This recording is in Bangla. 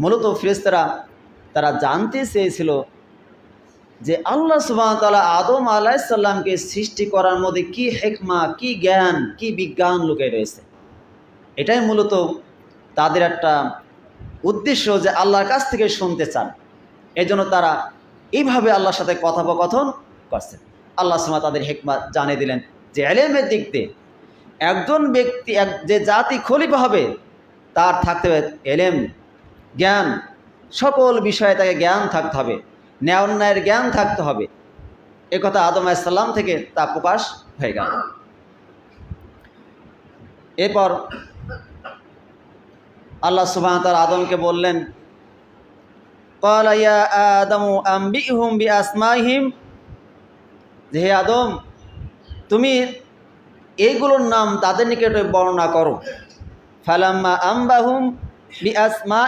মূলত ফেরেস্তারা তারা জানতে চেয়েছিল যে আল্লাহ সুবাহ তালা আদম আলাইসাল্লামকে সৃষ্টি করার মধ্যে কি হেকমা, কি জ্ঞান, কি বিজ্ঞান লুকিয়ে রয়েছে। এটাই মূলত তাদের একটা উদ্দেশ্য যে আল্লাহর কাছ থেকে শুনতে চান। এই জন্য তারা এইভাবে আল্লাহর সাথে কথোপকথন করছেন আল্লাহ সুমা তাদের হেকমা জানিয়ে দিলেন যে এলেমের দিক দিয়ে একজন ব্যক্তি, এক যে জাতি খলিফা হবে, তার থাকতে হবে এলেম জ্ঞান। সকল বিষয়ে তাকে জ্ঞান থাকতে হবে। ন্যায় অন্যায়ের জ্ঞান থাকতে হবে। এ কথা আদম আলাইসাল্লাম থেকে তা প্রকাশ হয়ে গেল। এরপর আল্লাহ সুবাহ তার আদমকে বললেন আম্বিহুম বি যে হে আদম, তুমি এইগুলোর নাম তাদের নিকটে বর্ণনা করো। ফালাম্মা আম্বাহুম বি আসমা